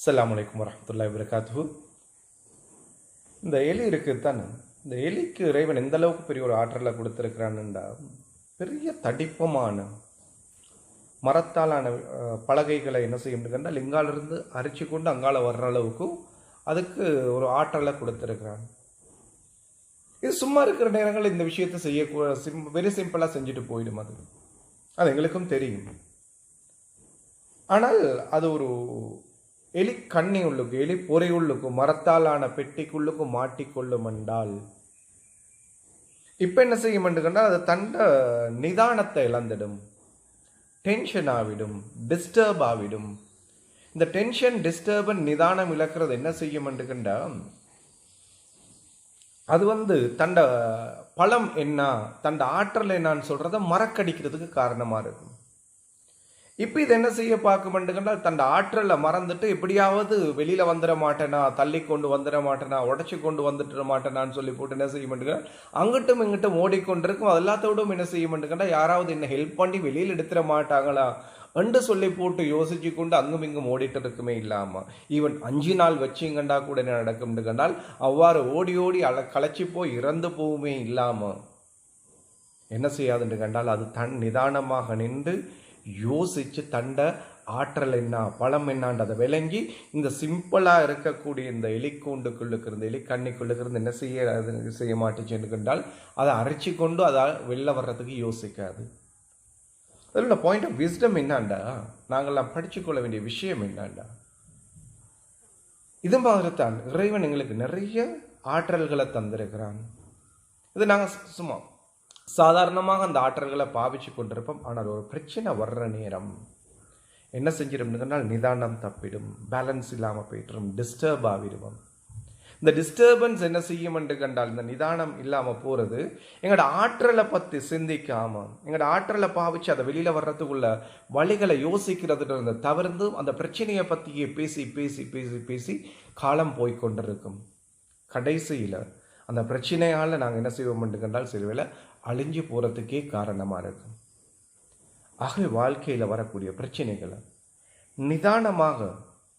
அஸ்லாம் வலைக்கம் வரமத்துல்லா வபரகாத்துஹு. இந்த எலி இருக்குது தானே இந்த எலிக்கு இறைவன் எந்த அளவுக்கு பெரிய ஒரு ஆற்றலை கொடுத்துருக்கிறான்னுண்டா? பெரிய தடிப்பமான மரத்தாலான பலகைகளை என்ன செய்ய முடியுதுன்னா இங்காலிருந்து அரிச்சு கொண்டு அங்கால வர்ற அளவுக்கு அதுக்கு ஒரு ஆற்றலை கொடுத்துருக்கிறான். இது சும்மா இருக்கிற நேரங்கள் இந்த விஷயத்தை செய்ய சிம் வெரி சிம்பிளாக செஞ்சுட்டு போயிடும் அது. அது எங்களுக்கும் தெரியும். ஆனால் அது ஒரு எலி கண்ணி உள்ளுக்கு எலி பொறை உள்ளுக்கு மரத்தாலான பெட்டிக்குள்ளுக்கு மாட்டிக்கொள்ளும் என்றால் இப்போ என்ன செய்யும் என்று கண்டால் அது தண்ட நிதானத்தை இழந்துடும் டென்ஷன் ஆவிடும் டிஸ்டர்ப் ஆவிடும். இந்த டென்ஷன் டிஸ்டர்பன் நிதானம் இழக்கிறது என்ன செய்யும் என்று கண்டால் அது வந்து தண்ட பலம் என்ன தண்ட ஆற்றல் என்னான்னு சொல்கிறத மறக்கடிக்கிறதுக்கு காரணமாக இருக்கும். இப்போ இது என்ன செய்ய பார்க்குமெண்டுங்கன்னா தன் ஆற்றலை மறந்துட்டு எப்படியாவது வெளியில் வந்துட மாட்டேனா தள்ளி கொண்டு வந்துட மாட்டேனா உடச்சி கொண்டு வந்துட்டு மாட்டேனான்னு சொல்லி போட்டு என்ன செய்ய மாட்டேங்க அங்கிட்டும் இங்கிட்டும் ஓடிக்கொண்டிருக்கும். அது எல்லாத்தோடும் என்ன செய்ய மாட்டேங்கன்னா யாராவது என்ன ஹெல்ப் பண்ணி வெளியில் எடுத்துட மாட்டாங்களா என்று சொல்லி போட்டு யோசிச்சு கொண்டு அங்கும் இங்கும் ஓடிட்டு இருக்குமே இல்லாமல் ஈவன் அஞ்சு நாள் வச்சிங்கண்டா கூட என்ன நடக்கும்னு கண்டால் அவ்வாறு ஓடி ஓடி அல களைச்சி போய் இறந்து போவுமே இல்லாமல் என்ன செய்யாதுன்னு கண்டால் அது தன் நிதானமாக நின்று யோசித்து தண்ட ஆற்றல் என்ன பழம் என்னான்றதை விளங்கி இந்த சிம்பிளாக இருக்கக்கூடிய இந்த எலிக்கூண்டுக்குள்ளுக்கு இருந்து எலி கண்ணிக்குள்ளுக்கு இருந்து என்ன செய்ய அது செய்ய மாட்டேச்சுன்னு கண்டால் அதை அரைச்சி கொண்டு அதை வெளில வர்றதுக்கு யோசிக்காது. அதில் பாயிண்ட் ஆஃப் விஸ்டம் என்னாண்டா? நாங்கள்லாம் படிச்சுக்கொள்ள வேண்டிய விஷயம் என்னாண்டா? இது மாதிரி தான் இறைவன் எங்களுக்கு நிறைய ஆற்றல்களை தந்திருக்கிறான். இது நாங்கள் சும்மா சாதாரணமாக அந்த ஆற்றல்களை பாவிச்சு கொண்டிருப்போம். ஆனால் ஒரு பிரச்சனை வர்ற நேரம் என்ன செஞ்சிடும்னு நிதானம் தப்பிடும் பேலன்ஸ் இல்லாமல் போயிட்டுரும் டிஸ்டர்ப் ஆகிடுவோம். இந்த டிஸ்டர்பன்ஸ் என்ன செய்யும் என்று கண்டால் இந்த நிதானம் இல்லாமல் போகிறது எங்களோட ஆற்றலை பற்றி சிந்திக்காமல் எங்களோட ஆற்றலை பாவிச்சு அதை வெளியில் வர்றதுக்குள்ள வழிகளை யோசிக்கிறதுல தவிர்த்து அந்த பிரச்சனையை பற்றியே பேசி பேசி பேசி பேசி காலம் போய் கொண்டிருக்கும். கடைசியில் அந்த பிரச்சனையால் நாங்கள் என்ன செய்வோம் என்று கண்டால் சில வேளை அழிஞ்சு போகிறதுக்கே காரணமாக இருக்கும். ஆகவே வாழ்க்கையில் வரக்கூடிய பிரச்சனைகளை நிதானமாக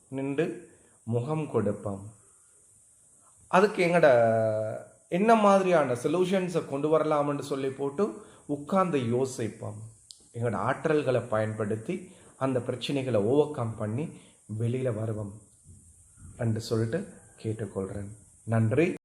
நின்று முகம் கொடுப்போம். அதுக்கு எங்களோட என்ன மாதிரியான சொல்யூஷன்ஸை கொண்டு வரலாம்னு சொல்லி போட்டு உட்கார்ந்து யோசிப்போம். எங்களோட ஆற்றல்களை பயன்படுத்தி அந்த பிரச்சனைகளை ஓவர் கம் பண்ணி வெளியில் வருவோம். என்று சொல்லிட்டு கேட்டுக்கொள்கிறேன் நன்றி.